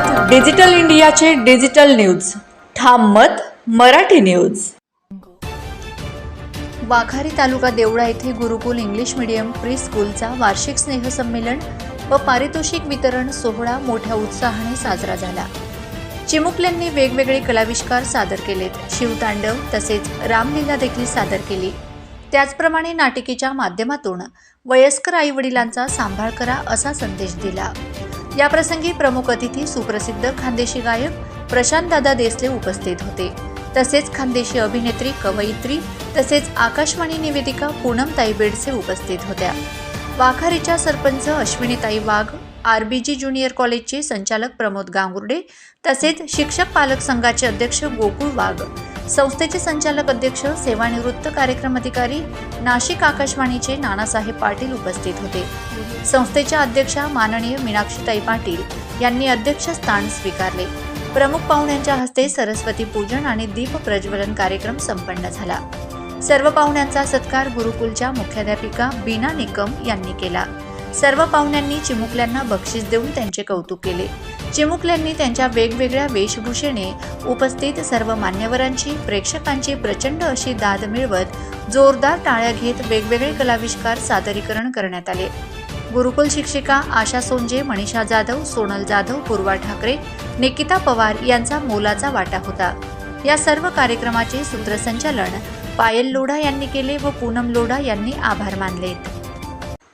मत डिजिटल इंडियाचे digital news. ठाम मत मराठी न्यूज. वाघारी तालुका देवळा येथे गुरुकुल इंग्लिश मीडियम प्री स्कूलचा वार्षिक स्नेहसंमेलन व पारितोषिक वितरण सोहळा मोठ्या उत्साहाने साजरा झाला. चिमुकल्यांनी वेगवेगळे कलाविष्कार सादर केलेत. शिवतांडव तसेच रामलीला देखील सादर केली. त्याचप्रमाणे नाटिकेच्या माध्यमातून वयस्कर आईवडिलांचा सांभाळ करा असा संदेश दिला. याप्रसंगी प्रमुख अतिथी सुप्रसिद्ध खानदेशी गायक प्रशांतदादा देसले उपस्थित होते. तसेच खानदेशी अभिनेत्री कवयित्री तसेच आकाशवाणी निवेदिका पूनमताई बेडसे उपस्थित होत्या. वाखारीच्या sarpanch अश्विनीताई Wagh R B G junior कॉलेजचे संचालक प्रमोद गांगुर्डे तसेच शिक्षक पालक संघाचे अध्यक्ष गोकुळ वाघ. संस्थेचे संचालक अध्यक्ष सेवानिवृत्त कार्यक्रम अधिकारी नाशिक आकाशवाणीचे नानासाहेब पाटील उपस्थित होते. संस्थेच्या अध्यक्षा माननीय मीनाक्षीताई पाटील यांनी अध्यक्षस्थान स्वीकारले. प्रमुख पाहुण्यांच्या हस्ते सरस्वती पूजन आणि दीप प्रज्वलन कार्यक्रम संपन्न झाला. सर्व पाहुण्यांचा सत्कार गुरुकुलच्या मुख्याध्यापिका बीना निकम यांनी केला. सर्व पाहुण्यांनी चिमुकल्यांना बक्षीस देऊन त्यांचे कौतुक केले. चिमुकल्यांनी त्यांच्या वेगवेगळ्या वेशभूषेने उपस्थित सर्व मान्यवरांची प्रेक्षकांची प्रचंड अशी दाद मिळवत जोरदार टाळ्या घेत वेगवेगळे कलाविष्कार सादरीकरण करण्यात आले. गुरुकुल शिक्षिका आशा सोंजे मनीषा जाधव सोनल जाधव पूर्वा ठाकरे निकिता पवार यांचा मोलाचा वाटा होता. या सर्व कार्यक्रमाचे सूत्रसंचालन पायल लोढा यांनी केले व पूनम लोढा यांनी आभार मानले.